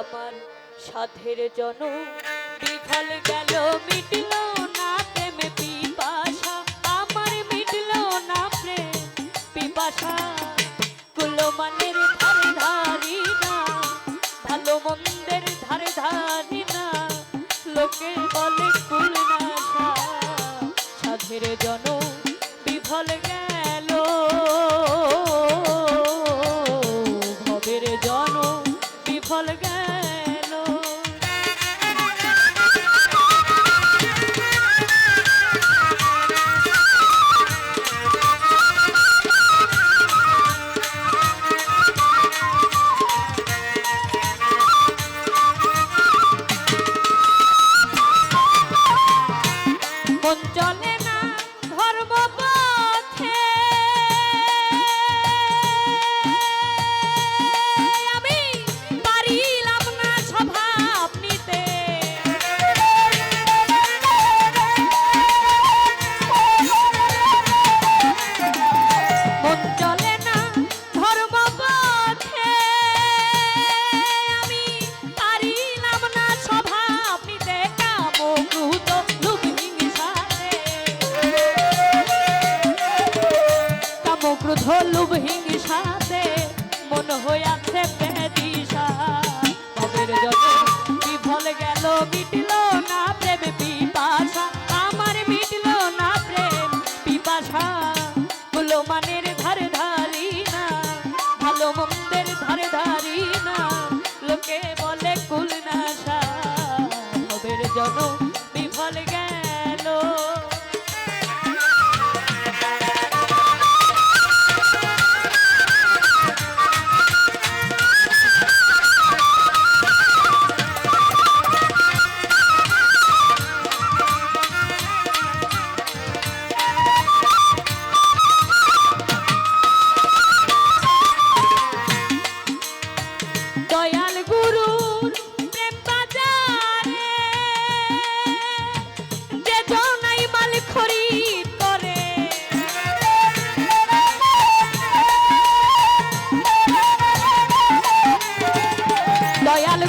আমার সাথের জন বিফল গেল, মিটল না প্রেমে পিপাসা। আমার মিটল না প্রেম, পিপাসা। কুলো মানের ধারে ধারি না, ভালো মন্দের ধারে ধারি না। লোকের হলুব হিংসা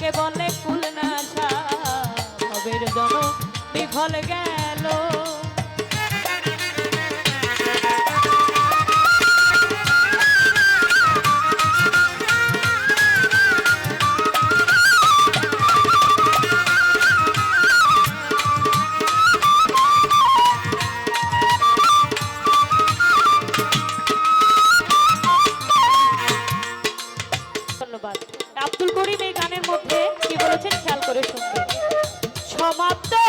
যাকে বলে কুলনাশা সবের জন বিফল গেল। ধন্যবাদ। সমাপ্ত।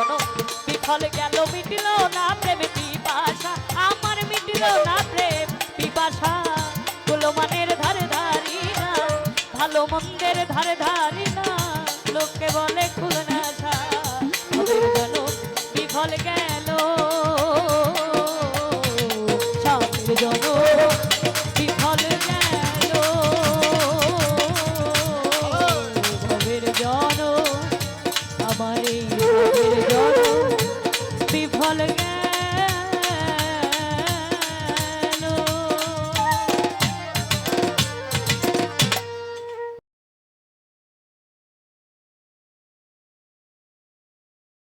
জনম বিফল গেল, মিটিল না প্রেম পিপাসা। আমার মিটিল না প্রেম পিপাসা। গুলোমানের ধারে ধারি না, ভালো মন্দের ধারে ধারি না। লোকে বলে খুলনা ছা জনম বিফল গেল।